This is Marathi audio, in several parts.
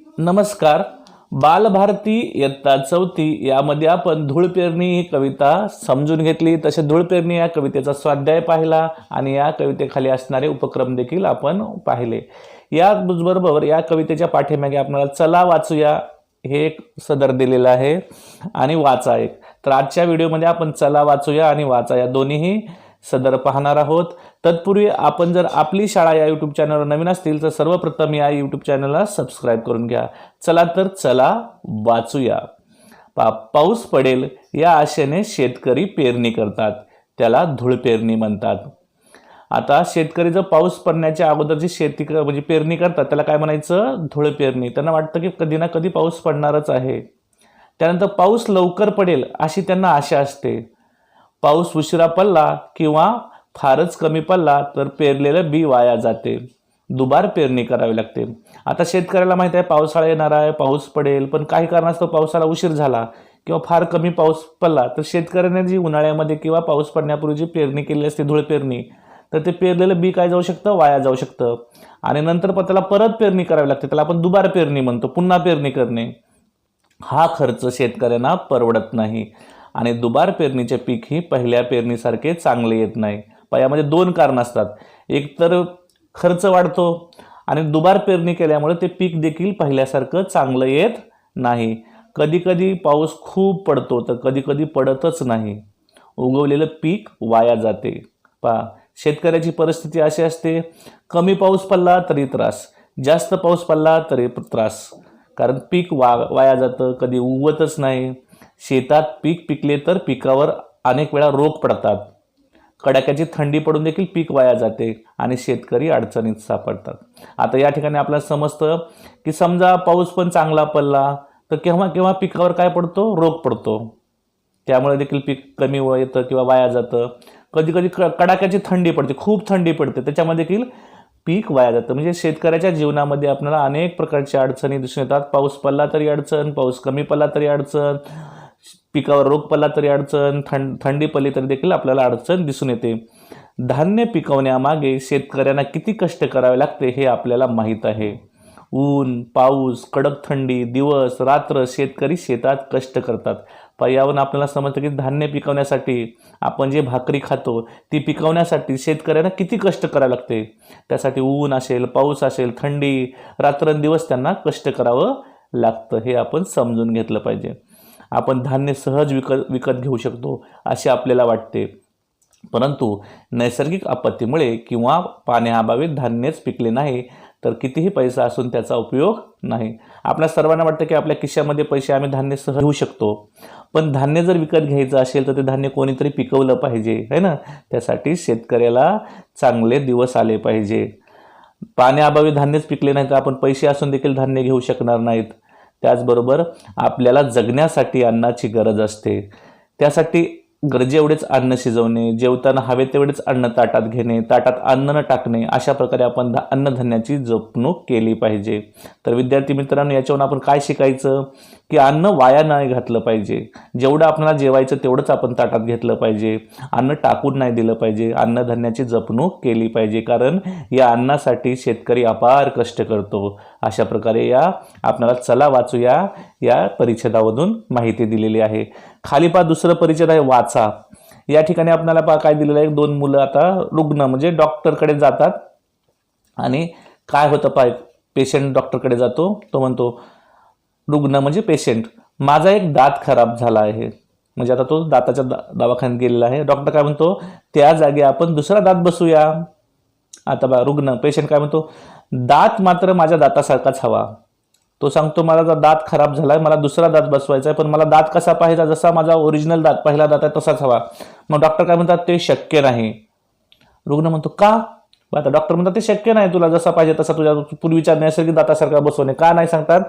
नमस्कार. बालभारती इयत्ता चौथी यामध्ये आपण धूळ पेरणी ही कविता समजून घेतली. तसे धूळ पेरणी या कवितेचा स्वाध्याय पाहिला आणि या कवितेखाली असणारे उपक्रम देखील आपण पाहिले. याचबरोबर या कवितेच्या पाठीमागे आपल्याला चला वाचूया. हे एक सदर दिलेलं आहे आणि वाचा एक. तर आजच्या व्हिडिओमध्ये आपण चला वाचूया आणि वाचा. या दोन्हीही सदर पाहणार आहोत. तत्पूर्वी आपण जर आपली शाळा या यूट्यूब चॅनलवर नवीन असतील तर सर्वप्रथम या यूट्यूब चॅनलला सबस्क्राईब करून घ्या. चला तर चला वाचूया. पा पाऊस पडेल या आशेने शेतकरी पेरणी करतात. त्याला धूळ पेरणी म्हणतात. आता शेतकरी जर पाऊस पडण्याच्या अगोदर जी शेती क- म्हणजे पेरणी करतात त्याला काय म्हणायचं? धूळ पेरणी. त्यांना वाटतं की कधी ना कधी पाऊस पडणारच आहे. त्यानंतर पाऊस लवकर पडेल अशी त्यांना आशा असते. पाऊस उशिरा पडला किंवा फारच कमी पडला तर पेरलेलं बी वाया जाते. दुबार पेरणी करावी लागते. आता शेतकऱ्याला माहिती आहे पावसाळा येणार आहे पाऊस पडेल पण काही कारणास्तव पावसाला उशीर झाला किंवा फार कमी पाऊस पडला तर शेतकऱ्याने जी उन्हाळ्यामध्ये किंवा पाऊस पडण्यापूर्वी जी पेरणी केली असते धुळ पेरणी तर ते पेरलेलं बी काय जाऊ शकतं? वाया जाऊ शकतं. आणि नंतर पण त्याला परत पेरणी करावी लागते. त्याला आपण दुबार पेरणी म्हणतो पुन्हा पेरणी करणे. हा खर्च शेतकऱ्यांना परवडत नाही. आणि दुबार पेरणीचे पीक ही पहिल्या पेरणीसारखे चांगले येत नाही. प यामध्ये दोन कारणं असतात. एक तर खर्च वाढतो आणि दुबार पेरणी केल्यामुळे ते पीक देखील पहिल्यासारखं चांगलं येत नाही. कधीकधी पाऊस खूप पडतो तर कधीकधी पडतच नाही. उगवलेलं पीक वाया जाते. पा शेतकऱ्याची परिस्थिती अशी असते कमी पाऊस पडला तरी त्रास जास्त पाऊस पडला तरी त्रास. कारण पीक वा वाया जातं कधी उगवतच नाही. शेतात पीक पिकले तर पिकावर अनेक वेळा रोग पडतात. कडाक्याची थंडी पडून देखील पीक वाया जाते आणि शेतकरी अडचणीत सापडतात. आता या ठिकाणी आपल्याला समजतं की समजा पाऊस पण चांगला पडला तर केव्हा केव्हा पिकावर काय पडतो? रोग पडतो. त्यामुळे देखील पीक कमी व येतं किंवा वाया जातं. कधी कधी क कडाक्याची थंडी पडते खूप थंडी पडते. त्याच्यामध्ये देखील पीक वाया जातं. म्हणजे शेतकऱ्याच्या जीवनामध्ये आपल्याला अनेक प्रकारच्या अडचणी दिसून येतात. पाऊस पडला तरी अडचण पाऊस कमी पडला तरी अडचण पिकावर रोग पडला तरी अडचण थंड थंडी पडली तरी देखील आपल्याला अडचण दिसून येते. धान्य पिकवण्यामागे शेतकऱ्यांना किती कष्ट करावे लागते हे आपल्याला माहीत आहे. ऊन पाऊस कडक थंडी दिवस रात्र शेतकरी शेतात कष्ट करतात. प यावरून आपल्याला समजतं की धान्य पिकवण्यासाठी आपण जे भाकरी खातो ती पिकवण्यासाठी शेतकऱ्यांना किती कष्ट करावे लागते? त्यासाठी ऊन असेल पाऊस असेल थंडी रात्रंदिवस त्यांना कष्ट करावं लागतं हे आपण समजून घेतलं पाहिजे. आपण धान्य सहज विकत विकत घेऊ शकतो असे आपल्याला वाटते. परंतु नैसर्गिक आपत्तीमुळे किंवा पाण्याअभावी धान्यच पिकले नाही तर कितीही पैसा असून त्याचा उपयोग नाही. आपल्या सर्वांना वाटतं की आपल्या खिशामध्ये पैसे आम्ही धान्य सहज घेऊ शकतो. पण धान्य जर विकत घ्यायचं असेल तर ते धान्य कोणीतरी पिकवलं पाहिजे है ना? त्यासाठी शेतकऱ्याला चांगले दिवस आले पाहिजे. पाण्याअभावी धान्यच पिकले नाही तर आपण पैसे असून देखील धान्य घेऊ शकणार नाहीत. त्याचबरोबर आपल्याला जगण्यासाठी अन्नाची गरज असते. त्यासाठी गरजेएवढेच अन्न शिजवणे जेवताना हवे तेवढेच अन्न ताटात घेणे ताटात अन्न न टाकणे अशा प्रकारे आपण अन्नधान्याची जपणूक केली पाहिजे. तर विद्यार्थी मित्रांनो याच्यावरून आपण काय शिकायचं? की अन्न वाया नाही घातलं पाहिजे. जेवढं आपल्याला जेवायचं तेवढंच आपण ताटात घेतलं पाहिजे. अन्न टाकून नाही दिलं पाहिजे. अन्नधान्याची जपणूक केली पाहिजे. कारण या अन्नासाठी शेतकरी अपार कष्ट करतो. अशा प्रकारे या आपल्याला चला वाचूया या परिच्छेदामधून माहिती दिलेली आहे. खाली पहा दुसरं परिच्छेद आहे वाचा. या ठिकाणी आपल्याला पहा काय दिलेलं आहे. दोन मुलं आता रुग्ण म्हणजे डॉक्टरकडे जातात. आणि काय होतं पाय पेशंट डॉक्टरकडे जातो. तो म्हणतो रुग्ण म्हणजे पेशंट माझा एक दात खराब झाला आहे. म्हणजे आता तो दाताच्या दा दवाखान्यात गेलेला आहे. डॉक्टर काय म्हणतो त्या जागी आपण दुसरा दात बसूया. आता बा रुग्ण पेशंट काय म्हणतो दात मात्र माझ्या दातासारखाच हवा. तो सांगतो मला जर दात खराब झाला आहे मला दुसरा दात बसवायचा आहे पण मला दात कसा पाहिजे जसा माझा ओरिजिनल दात पहिला दात आहे तसाच हवा. मग डॉक्टर काय म्हणतात ते शक्य नाही. रुग्ण म्हणतो का? मग आता डॉक्टर म्हणतात ते शक्य नाही तुला जसा पाहिजे तसा तुझ्या पूर्वीच्या नैसर्गिक दातासारखा बसवणे. का नाही सांगतात?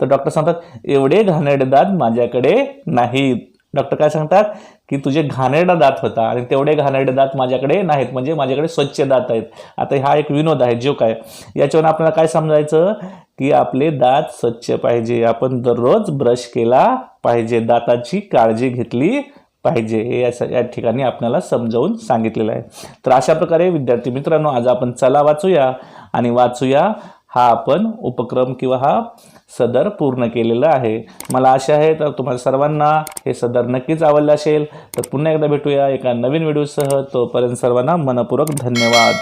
तर डॉक्टर सांगतात एवढे घाणेरडे दात माझ्याकडे नाहीत. डॉक्टर काय सांगतात? की तुझे घाणेरडा दात होता आणि तेवढे घाणेरडे दात माझ्याकडे नाहीत म्हणजे माझ्याकडे स्वच्छ दात आहेत. आता हा एक विनोद आहे जो काय? याच्यावर आपल्याला काय समजायचं? की आपले दात स्वच्छ पाहिजे. आपण दररोज ब्रश केला पाहिजे. दाताची काळजी घेतली पाहिजे हे या या ठिकाणी आपल्याला समजावून सांगितलेलं आहे. तर अशा प्रकारे विद्यार्थी मित्रांनो आज आपण चला वाचूया आणि वाचूया हा आपण उपक्रम किंवा हा सदर पूर्ण केलेला आहे. मला आशा आहे तर तुम्हाला सर्वांना हे सदर नक्कीच आवडलं असेल. तर पुन्हा एकदा भेटूया एका नवीन व्हिडिओसह. तोपर्यंत सर्वांना मनपूर्वक धन्यवाद.